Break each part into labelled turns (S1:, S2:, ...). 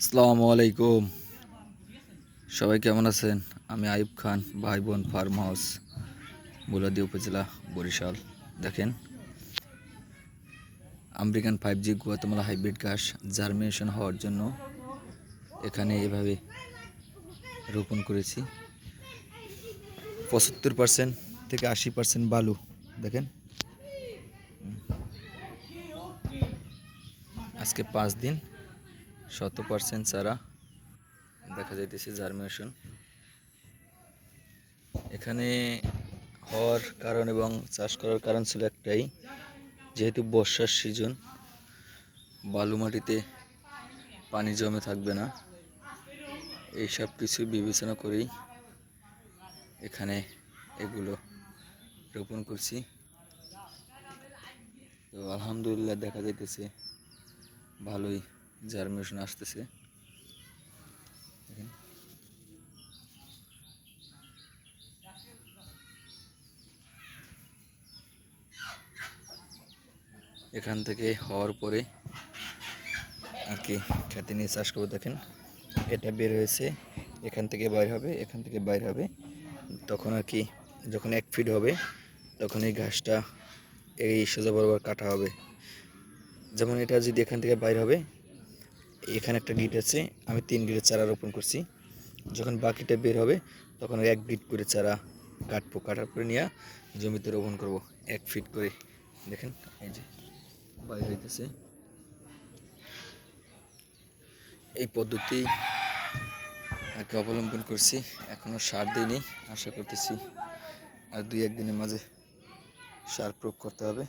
S1: আসসালামু আলাইকুম। সবাই কেমন আছেন? আমি আইব খান ভাই বোন ফার্ম হাউস, বুলাদি উপজেলা, বরিশাল। দেখেন, American five G Guatemala hybrid ঘাস জার্মিনেশন হওয়ার জন্য এখানে এভাবে রোপণ করেছি। পঁচাত্তর পার্সেন্ট থেকে আশি পার্সেন্ট বালু, দেখেন। আজকে পাঁচ দিন। শত পার্সেন্ট চারা দেখা যাইতেছে জার্মিনেশন এখানে হওয়ার কারণ এবং চাষ করার কারণ ছিল একটাই, যেহেতু বর্ষার সিজন বালু মাটিতে পানি জমে থাকবে না। এই সব কিছু বিবেচনা করেই এখানে এগুলো রোপণ করছি। তো আলহামদুলিল্লাহ দেখা যাইতেছে ভালোই জার্মিনেশন আসতেছে। এখান থেকে হওয়ার পরে আর কি খেতে নিয়ে চাষ করব, দেখেন। এটা বের হয়েছে, এখান থেকে বাইর হবে, এখান থেকে বাইর হবে। তখন আর কি যখন এক ফিট হবে, তখন এই ঘাসটা এই সোজা বরাবর কাটা হবে। যেমন এটা যদি এখান থেকে বাইর হবে এখানে একটা গিট আছে, আমি তিন গিটের চারা রোপণ করছি। যখন বাকিটা বের হবে, তখন এক গিট করে চারা কাটবো, কাটার পরে নিয়ে জমিতে রোপণ করব, এক ফিট করে। দেখেন, এই যে বাইর হইতেছে। এই পদ্ধতি আগে অবলম্বন করছি এখনও সার দিইনি, আশা করতেছি আর দুই একদিনের মাঝে সার প্রয়োগ করতে হবে।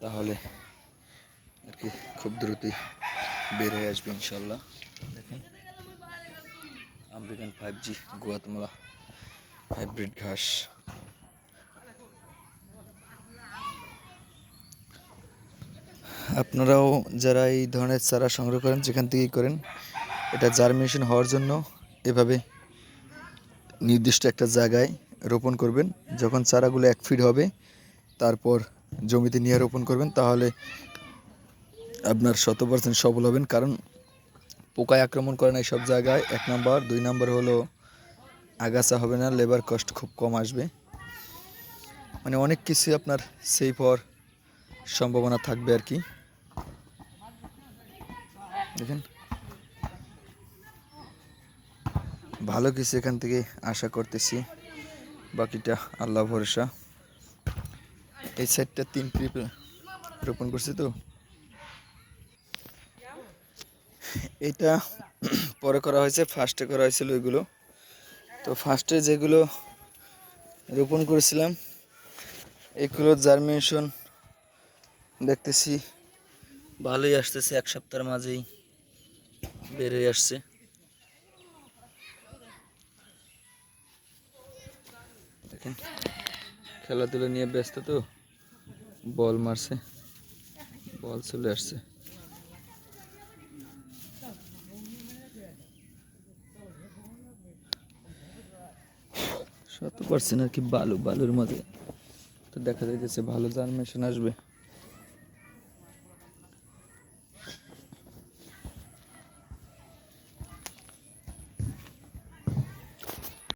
S1: তাহলে আর কি, খুব দ্রুতই বের হয়ে আসবে ইনশাল্লাহ। দেখেন American five G Guatemala hybrid ঘাস। আপনারাও যারা এই ধরনের চারা সংগ্রহ করেন, যেখান থেকেই করেন, এটা জার্মিনেশন হওয়ার জন্য এভাবে নির্দিষ্ট একটা জায়গায় রোপণ করবেন। যখন চারাগুলো এক ফিট হবে, তারপর জমিতে নিয়ে রোপণ করবেন, তাহলে আপনার শত পার্সেন্ট সফল হবেন, কারণ পোকায় আক্রমণ করে না সব জায়গায়। এক নাম্বার। দুই নাম্বার হলো, আগাছা হবে না লেবার কস্ট খুব কম আসবে। মানে অনেক কিছু আপনার সেফ হওয়ার সম্ভাবনা থাকবে আর কি। দেখেন। ভালো কিছু এখান থেকে আশা করতেছি। বাকিটা আল্লাহ ভরসা। এই সাইডটা তিন ট্রিপ রোপণ করছি তো। এটা পরে করা হয়েছে ফার্স্টে করা হয়েছিল ওইগুলো। তো ফার্স্টে যেগুলো রোপণ করেছিলাম এগুলো জার্মিনেশন দেখতেছি, ভালোই আসতেছে, এক সপ্তাহের মাঝেই হয়ে আসছে। দেখেন, খেলাধুলা নিয়ে ব্যস্ত তো, বল মারছে, বল চলে আসছে। শত পার্সেন্ট আর কি বালু বালুর মধ্যে। তো দেখা যাইতেছে ভালো জার্মেশন আসবে।